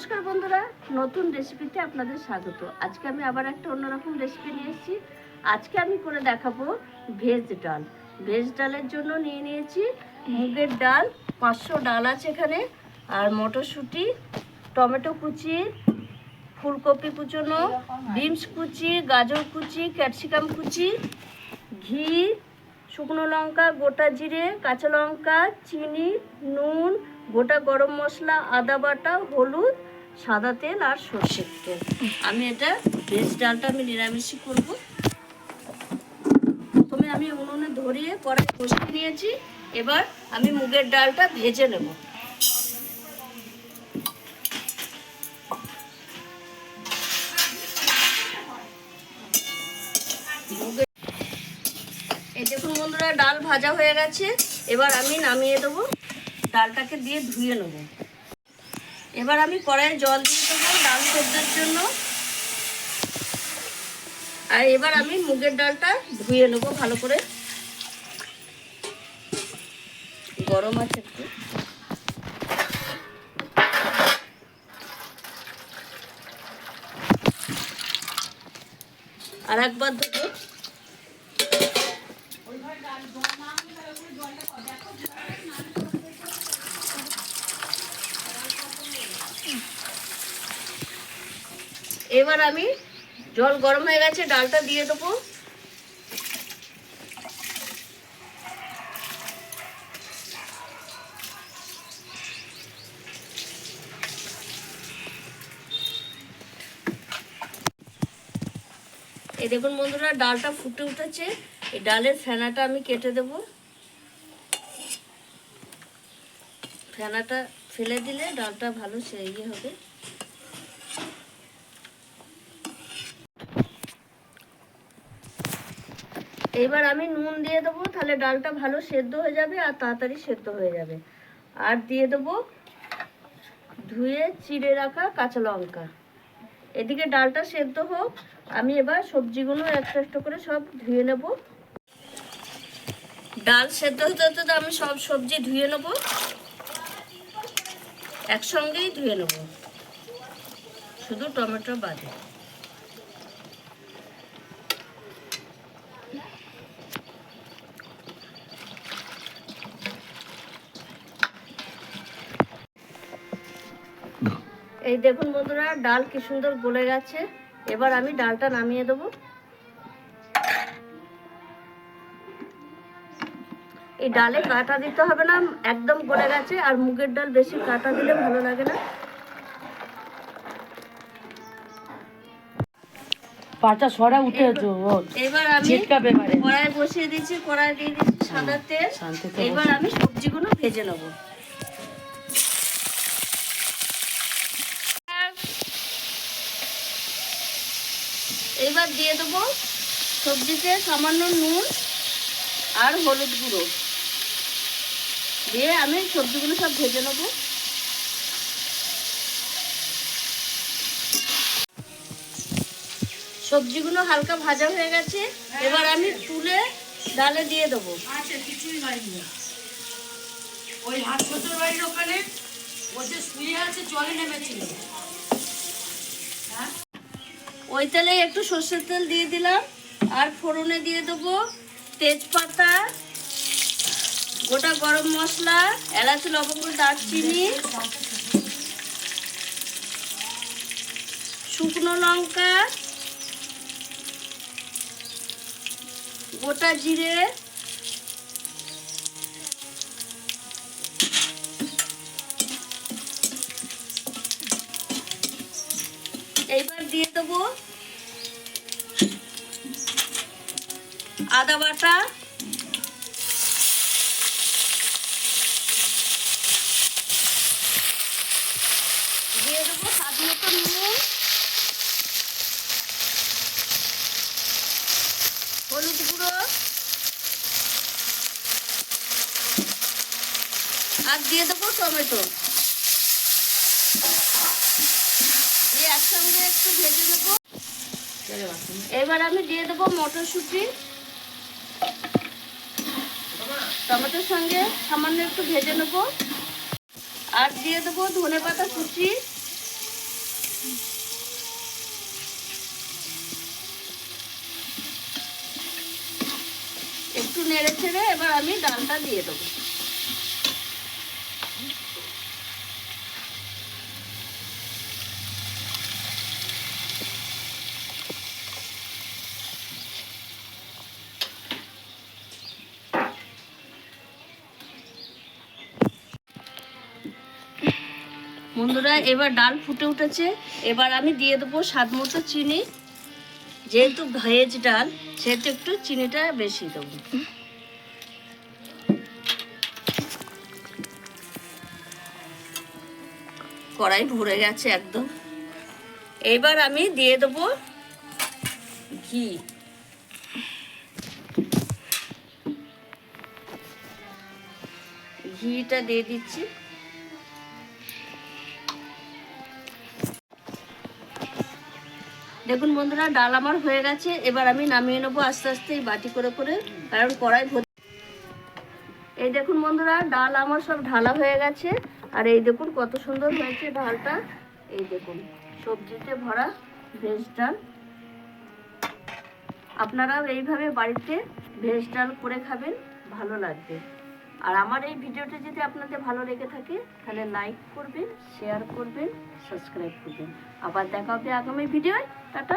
নমস্কার বন্ধুরা, নতুন রেসিপিতে আপনাদের স্বাগত। আজকে আমি আবার একটা অন্যরকম রেসিপি নিয়ে এসেছি। আজকে আমি করে দেখাবো ভেজ ডাল। ভেজ ডালের জন্য নিয়ে নিয়েছি মুগের ডাল, পাঁচশো ডাল আছে এখানে, আর মটরশুঁটি, টমেটো কুচি, ফুলকপি কুচোনো, বিনস কুচি, গাজর কুচি, ক্যাপসিকাম কুচি, ঘি, শুকনো লঙ্কা, গোটা জিরে, কাঁচা লঙ্কা, চিনি, নুন, গোটা গরম মশলা, আদা বাটা, হলুদ সাদা তেল আর সর্ষের তেল। আমি এটা ভেজ ডালটা আমি নিরামিষই করব। প্রথমে আমি উনুনে ধরিয়ে কড়াই বসিয়ে নিয়েছি। এবার আমি মুগের ডালটা ভেজে নেব। এই দেখুন বন্ধুরা, ডাল ভাজা হয়ে গেছে। এবার আমি নামিয়ে দেবো। ডালটাকে দিয়ে ধুয়ে নেব। এবার আমি কড়াইয়ে জল দিয়ে দেবো ডাল সেদ্ধের জন্য। আর এবার আমি মুগের ডালটা ধুয়ে নেব ভালো করে। গরম আছে একটু। আর একবার দেবো এবার আমি জল গরম হয়ে গেছে, ডালটা দিয়ে দেবো। এই দেখুন বন্ধুরা, ডালটা ফুটে উঠেছে। এই ডালের ফেনাটা আমি কেটে দেব। ফেনাটা ফেলে দিলে ডালটা ভালো ইয়ে হবে। এবার আমি নুন দিয়ে দেবো, তাহলে ডালটা ভালো সেদ্ধ হয়ে যাবে আর তাড়াতাড়ি সেদ্ধ হয়ে যাবে। আর দিয়ে দেবো ধুয়ে চিড়ে রাখা কাঁচা লঙ্কা। এদিকে ডালটা সেদ্ধ হোক, আমি এবার সবজিগুলো একটা করে সব ধুয়ে নেব। ডাল সেদ্ধ হতে হতে তো আমি সব সবজি ধুয়ে নেব। একসঙ্গেই ধুয়ে নেব। শুধু টমেটো বাদে। এই দেখুন বন্ধুরা ডাল কি সুন্দর গলে গেছে। এবার আমি ডালটা নামিয়ে দেবো। এই ডালে কাটা দিতে হবে না একদম গলে গেছে আর মুগের ডাল বেশি কাটা দিলে ভালো লাগে না। পাটা সরা উঠে ওর এবার আমি ছিটকাবে পারে কড়াই বসিয়ে দিয়েছি কড়াই দিয়ে দিচ্ছি সাদা তেল। এবার আমি সবজিগুলো ভেজে নেব। এবার দিয়ে দেবো সবজিতে সামান্য নুন আর হলুদ গুঁড়ো। দিয়ে আমি সবজিগুলো সব ভেজে নেব। সবজিগুলো হালকা ভাজা হয়ে গেছে। এবার আমি তুলে ডালে দিয়ে দেবো। ওই বাড়ির ওখানে ও যে শুয়ে আছে জলে নেমেছিল। ওই তেলে একটু সর্ষের তেল দিয়ে দিলাম, আর ফোড়নে দিয়ে দেবো তেজপাতা, গোটা গরম মশলা, এলাচ, লবঙ্গ, দারচিনি, শুকনো লঙ্কা, গোটা জিরে দিয়ে দেবো। আদা বাটা। দিয়ে দেবো নুন। হলুদ গুঁড়ো। আর দিয়ে দেবো টমেটো। ভেজে এবার আমি দিয়ে দেবো মটরশুঁটি। টমেটোর সঙ্গে সামান্য একটু ভেজে নেব। আর দিয়ে দেবো ধনে পাতা কুচি। একটু নেড়ে ছেড়ে এবার আমি ডালটা দিয়ে দেবো। বন্ধুরা, এবার ডাল ফুটে উঠেছে। এবার আমি দিয়ে দেবো স্বাদ মতো চিনি। যেহেতু ভেজ ডাল, সেহেতু একটু চিনিটা বেশি দেবো। কড়াই ভরে গেছে একদম। এবার আমি দিয়ে দেবো ঘি। ঘিটা দিয়ে দিচ্ছি। দেখুন বন্ধুরা, ডাল আমার হয়ে গেছে। এবার আমি নামিয়ে নেব আস্তে আস্তে এই বাটি করে করে, কারণ কড়াই ভর্তি এই দেখুন বন্ধুরা, ডাল আমার সব ঢালা হয়ে গেছে। আর এই দেখুন কত সুন্দর হয়েছে ডালটা। এই দেখুন, সবজিতে ভরা ভেজ ডাল। আপনারাও এইভাবে বাড়িতে ভেজ ডাল করে খাবেন, ভালো লাগবে। আর আমার এই ভিডিওটি যদি আপনাদের ভালো লেগে থাকে, তাহলে লাইক করবেন শেয়ার করবেন সাবস্ক্রাইব করবেন। আবার দেখা হবে আগামী ভিডিওয়। টাটা।